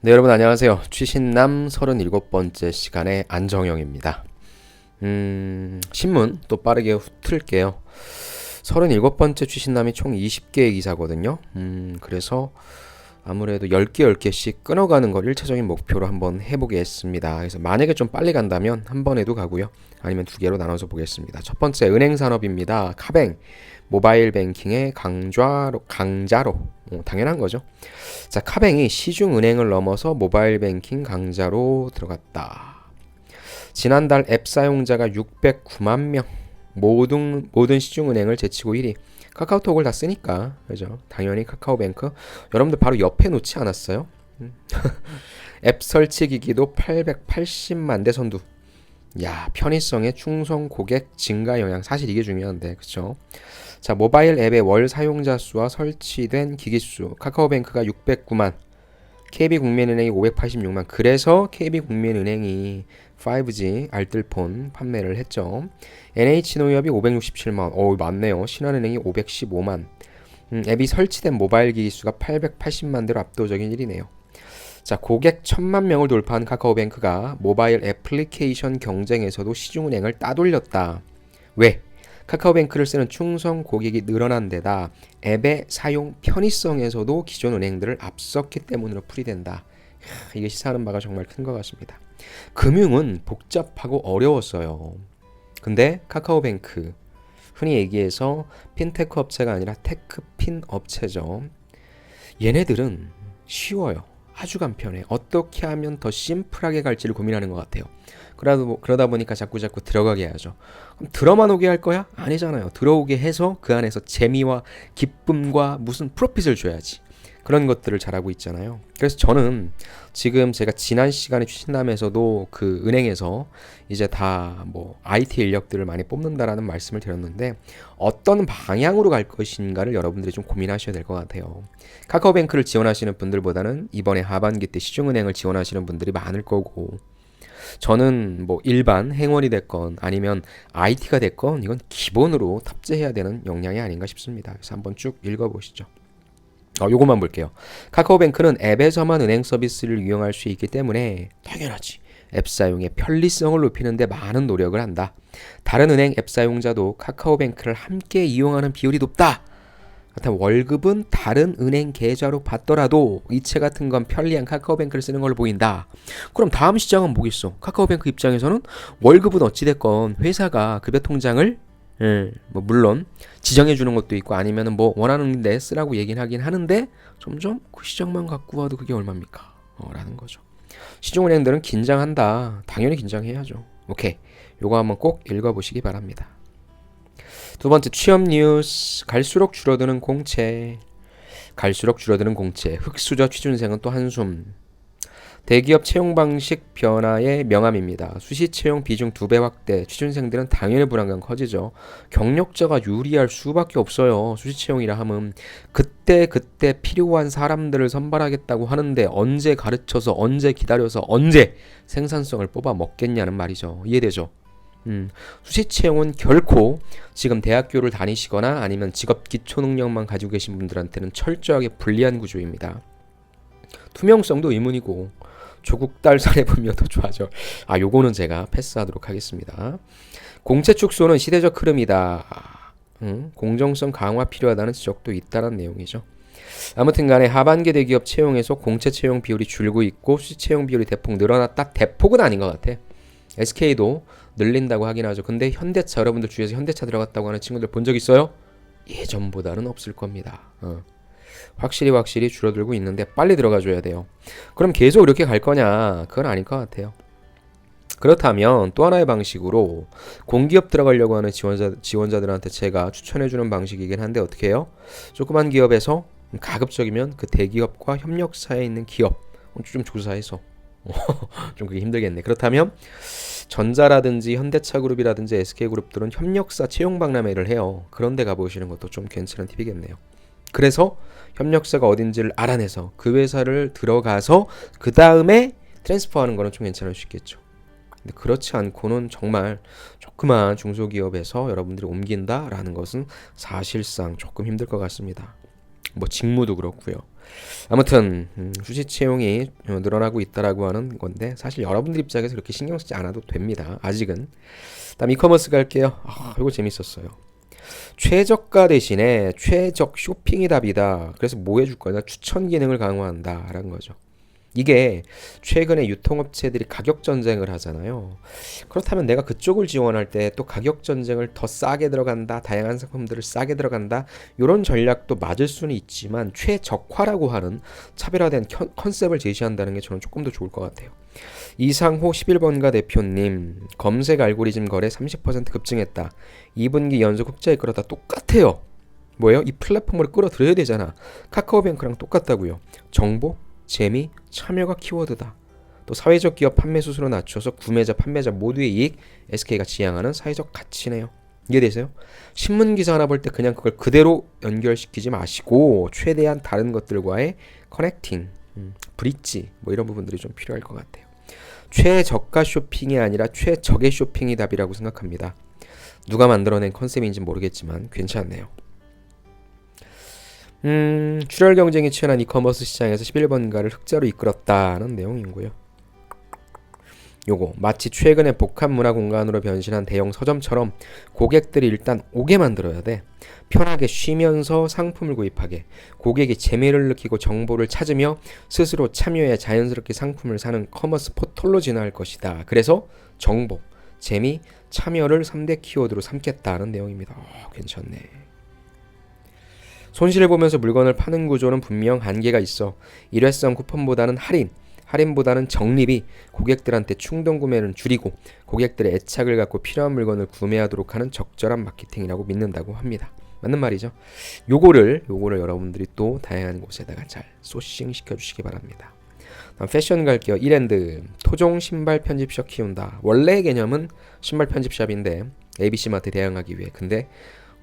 네, 여러분 안녕하세요. 취신남 37번째 시간의 안정영입니다. 음, 신문 또 빠르게 훑을게요. 37번째 취신남이 총 20개의 기사거든요. 음, 그래서 아무래도 10개, 10개씩 끊어가는 걸 1차적인 목표로 한번 해보겠습니다. 그래서 만약에 좀 빨리 간다면 한 번에도 가고요. 아니면 두 개로 나눠서 보겠습니다. 첫 번째, 은행 산업입니다. 카뱅. 모바일 뱅킹의 강좌로, 강자로. 어, 당연한 거죠. 자, 카뱅이 시중 은행을 넘어서 모바일 뱅킹 강자로 들어갔다. 지난달 앱 사용자가 609만 명. 모든 모든 시중 은행을 제치고 1위. 카카오톡을 다 쓰니까 그죠? 당연히 카카오뱅크. 여러분들 바로 옆에 놓지 않았어요? 음. 앱 설치 기기도 880만 대 선두. 야, 편의성에 충성 고객 증가 영향 사실 이게 중요한데. 그렇죠? 자, 모바일 앱의 월 사용자 수와 설치된 기기 수. 카카오뱅크가 609만, KB국민은행이 586만. 그래서 KB국민은행이 5G 알뜰폰 판매를 했죠. NH농협이 567만. 어, 맞네요. 신한은행이 515만. 음, 앱이 설치된 모바일 기기 수가 880만 대로 압도적인 1위네요. 자, 고객 1000만 명을 돌파한 카카오뱅크가 모바일 애플리케이션 경쟁에서도 시중은행을 따돌렸다. 왜? 카카오뱅크를 쓰는 충성 고객이 늘어난 데다 앱의 사용 편의성에서도 기존 은행들을 앞섰기 때문으로 풀이된다. 이게 시사하는 바가 정말 큰 것 같습니다. 금융은 복잡하고 어려웠어요. 근데 카카오뱅크 흔히 얘기해서 핀테크 업체가 아니라 테크핀 업체죠. 얘네들은 쉬워요. 아주 간편해. 어떻게 하면 더 심플하게 갈지를 고민하는 것 같아요. 그러다, 그러다 보니까 자꾸 자꾸 들어가게 하죠. 그럼 들어만 오게 할 거야? 아니잖아요. 들어오게 해서 그 안에서 재미와 기쁨과 무슨 프로핏을 줘야지. 그런 것들을 잘하고 있잖아요. 그래서 저는 지금 제가 지난 시간에 추신남에서도 그 은행에서 이제 다 뭐 IT 인력들을 많이 뽑는다라는 말씀을 드렸는데 어떤 방향으로 갈 것인가를 여러분들이 좀 고민하셔야 될 것 같아요. 카카오뱅크를 지원하시는 분들보다는 이번에 하반기 때 시중은행을 지원하시는 분들이 많을 거고 저는 뭐 일반 행원이 됐건 아니면 IT가 됐건 이건 기본으로 탑재해야 되는 역량이 아닌가 싶습니다. 그래서 한번 쭉 읽어보시죠. 어, 요것만 볼게요. 카카오뱅크는 앱에서만 은행 서비스를 이용할 수 있기 때문에 당연하지. 앱 사용의 편리성을 높이는데 많은 노력을 한다. 다른 은행 앱 사용자도 카카오뱅크를 함께 이용하는 비율이 높다. 그렇다 월급은 다른 은행 계좌로 받더라도 이체 같은 건 편리한 카카오뱅크를 쓰는 걸로 보인다. 그럼 다음 시장은 뭐겠어? 카카오뱅크 입장에서는 월급은 어찌됐건 회사가 급여 통장을 예, 뭐 물론 지정해 주는 것도 있고 아니면은 뭐 원하는 데 쓰라고 얘기는 하긴 하는데 점점 그 시장만 갖고 와도 그게 얼마입니까? 어, 라는 거죠. 시중은행들은 긴장한다. 당연히 긴장해야죠. 오케이. 요거 한번 꼭 읽어보시기 바랍니다. 두 번째 취업 뉴스. 갈수록 줄어드는 공채. 갈수록 줄어드는 공채. 흑수저 취준생은 또 한숨. 대기업 채용 방식 변화의 명암입니다. 수시 채용 비중 두 배 확대. 취준생들은 당연히 불안감 커지죠. 경력자가 유리할 수밖에 없어요. 수시 채용이라 함은 그때 그때 필요한 사람들을 선발하겠다고 하는데 언제 가르쳐서 언제 기다려서 언제 생산성을 뽑아 먹겠냐는 말이죠. 이해되죠? 음, 수시 채용은 결코 지금 대학교를 다니시거나 아니면 직업 기초 능력만 가지고 계신 분들한테는 철저하게 불리한 구조입니다. 투명성도 의문이고 조국 딸더 좋아져. 아, 요거는 제가 패스하도록 하겠습니다. 공채 축소는 시대적 흐름이다. 음, 공정성 강화 필요하다는 지적도 있다는 내용이죠. 아무튼 간에 하반기 대기업 채용에서 공채 채용 비율이 줄고 있고 수시 채용 비율이 대폭 늘어났다. 대폭은 아닌 것 같아. SK도 늘린다고 하긴 하죠. 근데 현대차 여러분들 주위에서 현대차 들어갔다고 하는 친구들 본 적 있어요? 예전보다는 없을 겁니다. 어. 확실히 확실히 줄어들고 있는데 빨리 들어가 줘야 돼요. 그럼 계속 이렇게 갈 거냐? 그건 아닐 것 같아요. 그렇다면 또 하나의 방식으로 공기업 들어가려고 하는 지원자, 지원자들한테 제가 추천해주는 방식이긴 한데 어떻게 해요? 조그만 기업에서 가급적이면 그 대기업과 협력사에 있는 기업 좀 조사해서 좀 그게 힘들겠네. 그렇다면 전자라든지 현대차그룹이라든지 SK그룹들은 협력사 채용 박람회를 해요. 그런데 가보시는 것도 좀 괜찮은 팁이겠네요. 그래서 협력사가 어딘지를 알아내서 그 회사를 들어가서 그 다음에 트랜스퍼하는 거는 좀 괜찮을 수 있겠죠. 근데 그렇지 않고는 정말 조그만 중소기업에서 여러분들이 옮긴다라는 것은 사실상 조금 힘들 것 같습니다. 뭐 직무도 그렇고요. 아무튼 음, 휴지 채용이 어, 늘어나고 있다라고 하는 건데 사실 여러분들 입장에서 그렇게 신경 쓰지 않아도 됩니다. 아직은. 다음 이커머스 갈게요. 아, 이거 재밌었어요. 최저가 대신에 최적 쇼핑이 답이다. 그래서 뭐 해줄 거냐? 추천 기능을 강화한다라는 거죠. 이게 최근에 유통업체들이 가격 전쟁을 하잖아요. 그렇다면 내가 그쪽을 지원할 때 또 가격 전쟁을 더 싸게 들어간다, 다양한 상품들을 싸게 들어간다, 이런 전략도 맞을 수는 있지만 최적화라고 하는 차별화된 컨- 컨셉을 제시한다는 게 저는 조금 더 좋을 것 같아요. 이상호 11번가 대표님 검색 알고리즘 거래 30% 급증했다. 2분기 연속 흑자에 끌었다. 똑같아요. 뭐예요? 이 플랫폼으로 끌어들여야 되잖아. 카카오뱅크랑 똑같다고요. 정보, 재미, 참여가 키워드다. 또 사회적 기업 판매 수수료 낮춰서 구매자, 판매자 모두의 이익 SK가 지향하는 사회적 가치네요. 이해되세요? 신문 기사 하나 볼 때 그냥 그걸 그대로 연결시키지 마시고 최대한 다른 것들과의 커넥팅, 음, 브릿지 뭐 이런 부분들이 좀 필요할 것 같아요. 최저가 쇼핑이 아니라 최적의 쇼핑이 답이라고 생각합니다. 누가 만들어낸 컨셉인지 모르겠지만 괜찮네요. 음, 출혈 경쟁이 치열한 이커머스 시장에서 11번가를 흑자로 이끌었다는 내용이고요. 요거 마치 최근에 복합 문화 공간으로 변신한 대형 서점처럼 고객들이 일단 오게 만들어야 돼. 편하게 쉬면서 상품을 구입하게. 고객이 재미를 느끼고 정보를 찾으며 스스로 참여해 자연스럽게 상품을 사는 커머스 포털로 진화할 것이다. 그래서 정보, 재미, 참여를 3대 키워드로 삼겠다는 내용입니다. 어, 괜찮네. 손실을 보면서 물건을 파는 구조는 분명 한계가 있어. 일회성 쿠폰보다는 할인, 할인보다는 적립이 고객들한테 충동 구매를 줄이고 고객들의 애착을 갖고 필요한 물건을 구매하도록 하는 적절한 마케팅이라고 믿는다고 합니다. 맞는 말이죠. 요거를 요거를 여러분들이 또 다양한 곳에다가 잘 소싱 시켜 주시기 바랍니다. 다음 패션 갈게요. 이랜드 토종 신발 편집샵 키운다. 원래 개념은 신발 편집샵인데 ABC 마트 대항하기 위해 근데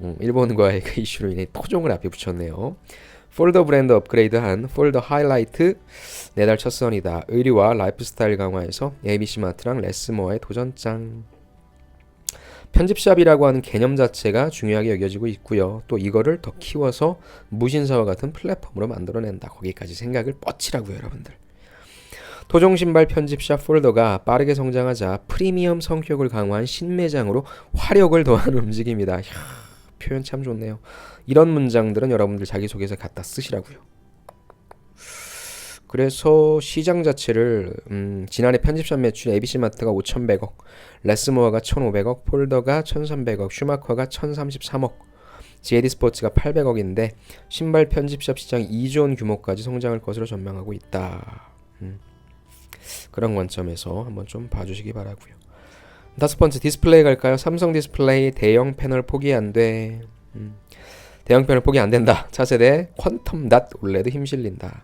음, 일본과의 그 이슈로 인해 토종을 앞에 붙였네요. 폴더 브랜드 업그레이드한 폴더 하이라이트 내달 첫 선이다. 의류와 라이프스타일 강화에서 ABC 마트랑 레스모어의 도전장. 편집샵이라고 하는 개념 자체가 중요하게 여겨지고 있고요. 또 이거를 더 키워서 무신사와 같은 플랫폼으로 만들어낸다. 거기까지 생각을 뻗치라고요, 여러분들. 토종 신발 편집샵 폴더가 빠르게 성장하자 프리미엄 성격을 강화한 신매장으로 화력을 더하는 움직임이다. 표현 참 좋네요. 이런 문장들은 여러분들 자기소개서 갖다 쓰시라고요. 그래서 시장 자체를 음, 지난해 편집샵 매출 ABC 마트가 5,100억, 레스모어가 1,500억, 폴더가 1,300억, 슈마커가 1,033억, JD 스포츠가 800억인데 신발 편집샵 시장이 2조 원 규모까지 성장할 것으로 전망하고 있다. 음, 그런 관점에서 한번 좀 봐주시기 바라고요. 다섯 번째 디스플레이 갈까요? 삼성 디스플레이 대형 패널 포기 안 돼. 음. 대형 패널 포기 안 된다. 차세대 퀀텀 닷 올레드 힘실린다.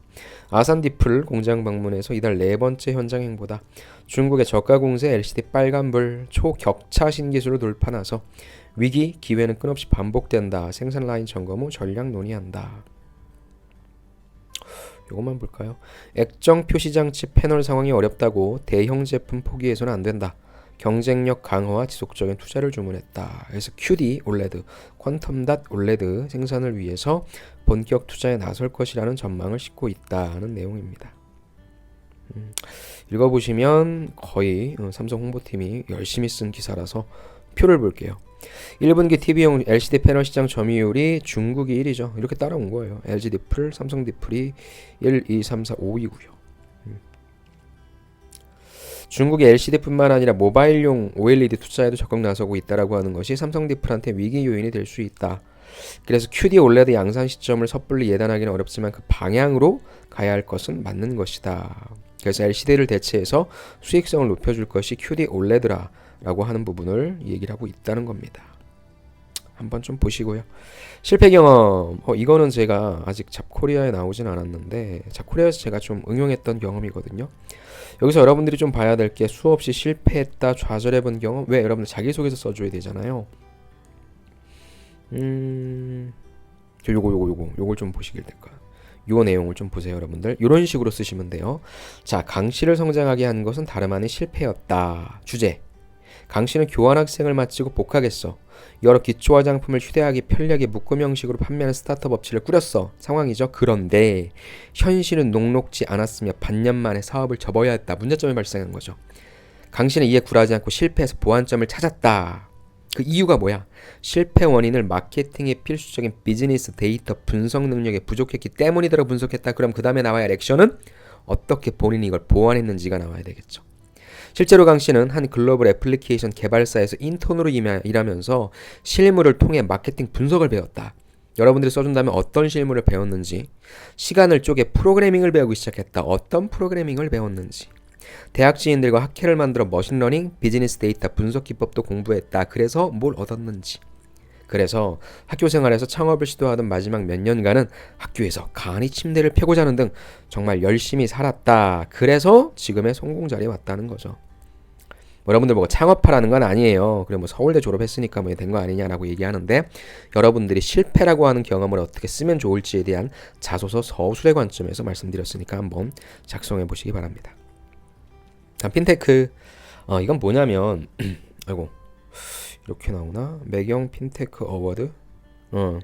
아산 디플 공장 방문해서 이달 네 번째 현장 행보다. 중국의 저가 공세 LCD 빨간불 초격차 신기술을 돌파나서 위기 기회는 끊없이 반복된다. 생산 라인 점검 후 전략 논의한다. 이것만 볼까요? 액정 표시장치 패널 상황이 어렵다고 대형 제품 포기해서는 안 된다. 경쟁력 강화와 지속적인 투자를 주문했다. 그래서 QD OLED, 퀀텀 닷 OLED 생산을 위해서 본격 투자에 나설 것이라는 전망을 싣고 있다는 내용입니다. 음, 읽어보시면 거의 어, 삼성 홍보팀이 열심히 쓴 기사라서 표를 볼게요. 1분기 TV용 LCD 패널 시장 점유율이 중국이 1위죠. 이렇게 따라온 거예요. LG 디플, 삼성 디플이 1, 2, 3, 4, 5위고요. 중국의 LCD뿐만 아니라 모바일용 OLED 투자에도 적극 나서고 있다라고 하는 것이 삼성 디플한테 위기 요인이 될 수 있다. 그래서 QD OLED 양산 시점을 섣불리 예단하기는 어렵지만 그 방향으로 가야 할 것은 맞는 것이다. 그래서 LCD를 대체해서 수익성을 높여줄 것이 QD OLED라라고 하는 부분을 얘기를 하고 있다는 겁니다. 한번 좀 보시고요. 실패 경험. 어, 이거는 제가 아직 잡코리아에 나오진 않았는데 잡코리아에서 제가 좀 응용했던 경험이거든요. 여기서 여러분들이 좀 봐야 될 게 수없이 실패했다, 좌절해본 경험. 왜 여러분들 자기소개서 써줘야 되잖아요. 음, 저 요거 요거 요거 요걸 좀 보시길 될까. 요 내용을 좀 보세요, 여러분들. 이런 식으로 쓰시면 돼요. 자, 강 씨를 성장하게 한 것은 다름 아닌 실패였다. 주제. 강 씨는 교환학생을 마치고 복학했어. 여러 기초 화장품을 휴대하기 편리하게 묶음 형식으로 판매하는 스타트업 업체를 꾸렸어. 상황이죠. 그런데 현실은 녹록지 않았으며 반년 만에 사업을 접어야 했다. 문제점이 발생한 거죠. 강 씨는 이에 굴하지 않고 실패해서 보완점을 찾았다. 그 이유가 뭐야? 실패 원인을 마케팅에 필수적인 비즈니스 데이터 분석 능력에 부족했기 때문이더라 분석했다. 그럼 그 다음에 나와야 할 액션은 어떻게 본인이 이걸 보완했는지가 나와야 되겠죠. 실제로 강 씨는 한 글로벌 애플리케이션 개발사에서 인턴으로 일하면서 실무를 통해 마케팅 분석을 배웠다. 여러분들이 써준다면 어떤 실무를 배웠는지, 시간을 쪼개 프로그래밍을 배우기 시작했다. 어떤 프로그래밍을 배웠는지, 대학 지인들과 학회를 만들어 머신러닝, 비즈니스 데이터 분석 기법도 공부했다. 그래서 뭘 얻었는지. 그래서 학교 생활에서 창업을 시도하던 마지막 몇 년간은 학교에서 간이 침대를 펴고 자는 등 정말 열심히 살았다. 그래서 지금의 성공 자리에 왔다는 거죠. 뭐 여러분들 뭐 창업하라는 건 아니에요. 그래 뭐 서울대 졸업했으니까 뭐 된 거 아니냐라고 얘기하는데 여러분들이 실패라고 하는 경험을 어떻게 쓰면 좋을지에 대한 자소서 서술의 관점에서 말씀드렸으니까 한번 작성해 보시기 바랍니다. 다음 핀테크 어 이건 뭐냐면 아이고 이렇게 나오나 매경 핀테크 어워드 어.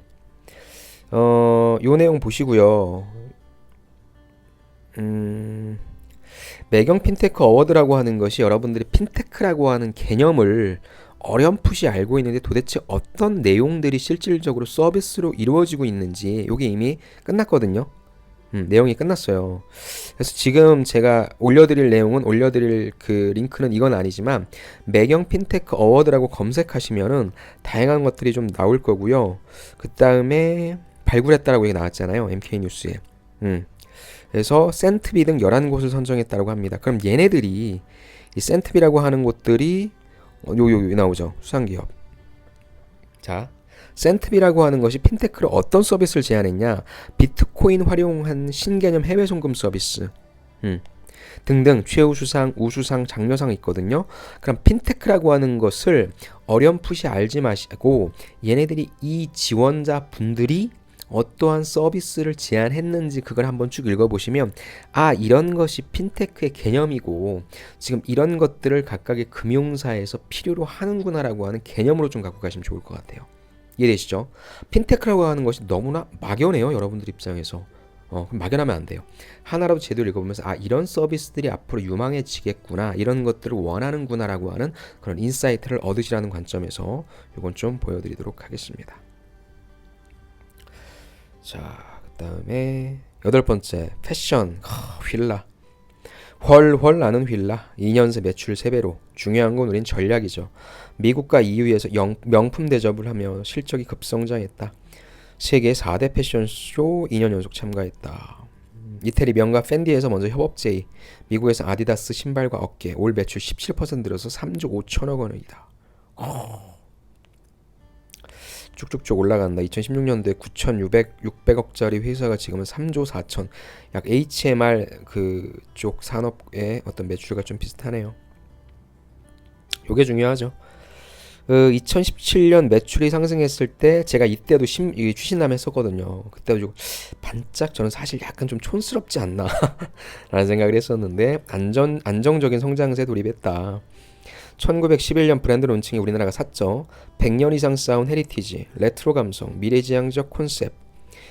어, 요 내용 보시고요. 음, 매경 핀테크 어워드라고 하는 것이 여러분들이 핀테크라고 하는 개념을 어렴풋이 알고 있는데 도대체 어떤 내용들이 실질적으로 서비스로 이루어지고 있는지 요게 이미 끝났거든요. 음, 내용이 끝났어요. 그래서 지금 제가 올려드릴 내용은 올려드릴 그 링크는 이건 아니지만 매경 핀테크 어워드라고 검색하시면은 다양한 것들이 좀 나올 거고요. 그 다음에 발굴했다라고 얘기 나왔잖아요. MK 뉴스에. 음. 그래서 센트비 등 11곳을 선정했다고 합니다. 그럼 얘네들이 이 센트비라고 하는 곳들이 어, 요, 요, 요 나오죠. 수상기업. 자, 센트비라고 하는 것이 핀테크를 어떤 서비스를 제안했냐? 비트코인 활용한 신개념 해외 송금 서비스. 음. 등등 최우 수상, 우수상, 장려상 있거든요. 그럼 핀테크라고 하는 것을 어렴풋이 알지 마시고 얘네들이 이 지원자 분들이 어떠한 서비스를 제안했는지 그걸 한번 쭉 읽어보시면 아 이런 것이 핀테크의 개념이고 지금 이런 것들을 각각의 금융사에서 필요로 하는구나라고 하는 개념으로 좀 갖고 가시면 좋을 것 같아요. 이해되시죠? 핀테크라고 하는 것이 너무나 막연해요 여러분들 입장에서 어, 막연하면 안 돼요. 하나라도 제대로 읽어보면서 아 이런 서비스들이 앞으로 유망해지겠구나 이런 것들을 원하는구나라고 하는 그런 인사이트를 얻으시라는 관점에서 이건 좀 보여드리도록 하겠습니다. 자, 그다음에 여덟 번째 패션 하, 휠라 훨훨 나는 휠라 2년새 매출 3배로 중요한 건 우린 전략이죠. 미국과 EU에서 영, 명품 대접을 하며 실적이 급성장했다. 세계 4대 패션쇼 2년 연속 참가했다. 이태리 명가 팬디에서 먼저 협업 제의, 미국에서 아디다스 신발과 어깨, 올 매출 17% 늘어서 3조 5천억 원이다. 쭉쭉쭉 올라간다. 2016년도에 9,600 600억짜리 회사가 지금은 3조 4천. 약 HMR 그쪽 산업의 어떤 매출과 좀 비슷하네요. 요게 중요하죠. 그 2017년 매출이 상승했을 때 제가 이때도 심, 이 추신남 했었거든요. 그때도 좀 반짝 저는 사실 약간 좀 촌스럽지 않나 라는 생각을 했었는데 안전 안정적인 성장세에 돌입했다. 1911년 브랜드 론칭에 우리나라가 샀죠. 100년 이상 쌓은 헤리티지, 레트로 감성, 미래지향적 콘셉트,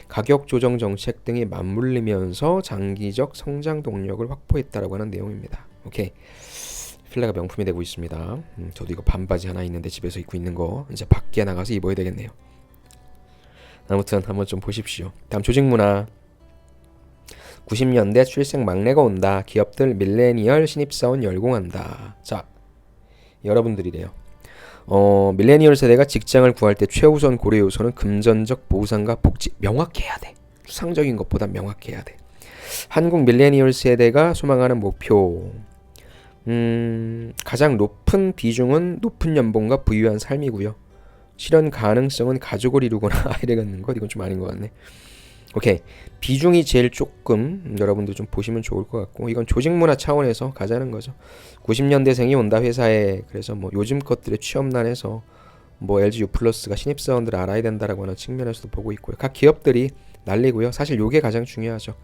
가격 조정 정책 등이 맞물리면서 장기적 성장 동력을 확보했다라고 하는 내용입니다. 오케이. 필라가 명품이 되고 있습니다. 음, 저도 이거 반바지 하나 있는데 집에서 입고 있는 거 이제 밖에 나가서 입어야 되겠네요. 아무튼 한번 좀 보십시오. 다음 조직 문화. 90년대 출생 막내가 온다. 기업들 밀레니얼 신입사원 열공한다. 자, 여러분들이래요. 어, 밀레니얼 세대가 직장을 구할 때 최우선 고려 요소는 금전적 보상과 복지 명확해야 돼. 추상적인 것보다 명확해야 돼. 한국 밀레니얼 세대가 소망하는 목표. 음, 가장 높은 비중은 높은 연봉과 부유한 삶이고요. 실현 가능성은 가족을 이루거나 아이를 갖는 것 이건 좀 아닌 것 같네. 오케이 비중이 제일 조금 여러분들 좀 보시면 좋을 것 같고 이건 조직 문화 차원에서 가자는 거죠. 90년대생이 온다 회사에 그래서 뭐 요즘 것들의 취업난에서 뭐 LG U 플러스가 신입 사원들을 알아야 된다라고 하는 측면에서도 보고 있고요. 각 기업들이 난리고요. 사실 요게 가장 중요하죠.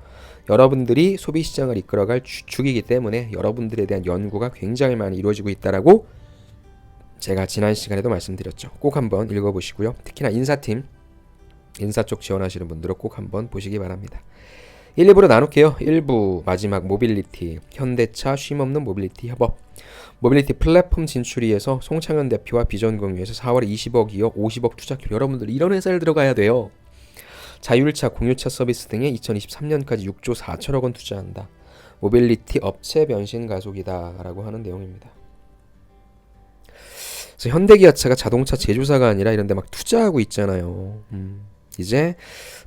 여러분들이 소비 시장을 이끌어갈 주축이기 때문에 여러분들에 대한 연구가 굉장히 많이 이루어지고 있다라고 제가 지난 시간에도 말씀드렸죠. 꼭 한번 읽어보시고요. 특히나 인사팀, 인사 쪽 지원하시는 분들은 꼭 한번 보시기 바랍니다. 1, 2부로 나눌게요. 1부 마지막 모빌리티, 현대차 쉼없는 모빌리티 협업. 모빌리티 플랫폼 진출을 위해서 송창현 대표와 비전 공유에서 4월 20억 이어 50억 투자 기로 여러분들 이런 회사를 들어가야 돼요. 자율차, 공유차 서비스 등에 2023년까지 6조 4천억 원 투자한다. 모빌리티 업체 변신 가속이다라고 하는 내용입니다. 그래서 현대기아차가 자동차 제조사가 아니라 이런데 막 투자하고 있잖아요. 음, 이제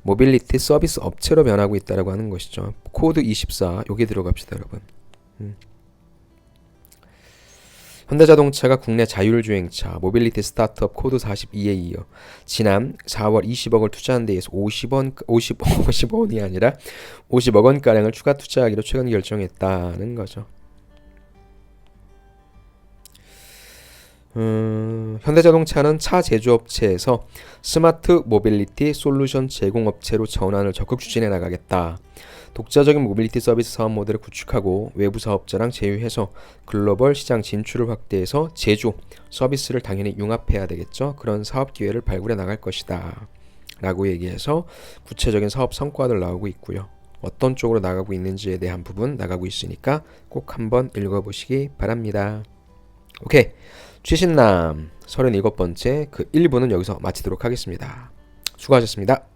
모빌리티 서비스 업체로 변하고 있다라고 하는 것이죠. 코드 24 여기 들어갑시다, 여러분. 음. 현대자동차가 국내 자율주행차 모빌리티 스타트업 코드 42에 이어 지난 4월 20억을 투자한 데에서 50원 50 50원이 아니라 50억 원 가량을 추가 투자하기로 최근 결정했다는 거죠. 음, 현대자동차는 차 제조업체에서 스마트 모빌리티 솔루션 제공업체로 전환을 적극 추진해 나가겠다. 독자적인 모빌리티 서비스 사업 모델을 구축하고 외부 사업자랑 제휴해서 글로벌 시장 진출을 확대해서 제조, 서비스를 당연히 융합해야 되겠죠. 그런 사업 기회를 발굴해 나갈 것이다. 라고 얘기해서 구체적인 사업 성과들 나오고 있고요. 어떤 쪽으로 나가고 있는지에 대한 부분 나가고 있으니까 꼭 한번 읽어보시기 바랍니다. 오케이. 최신남 37번째 그 1부는 여기서 마치도록 하겠습니다. 수고하셨습니다.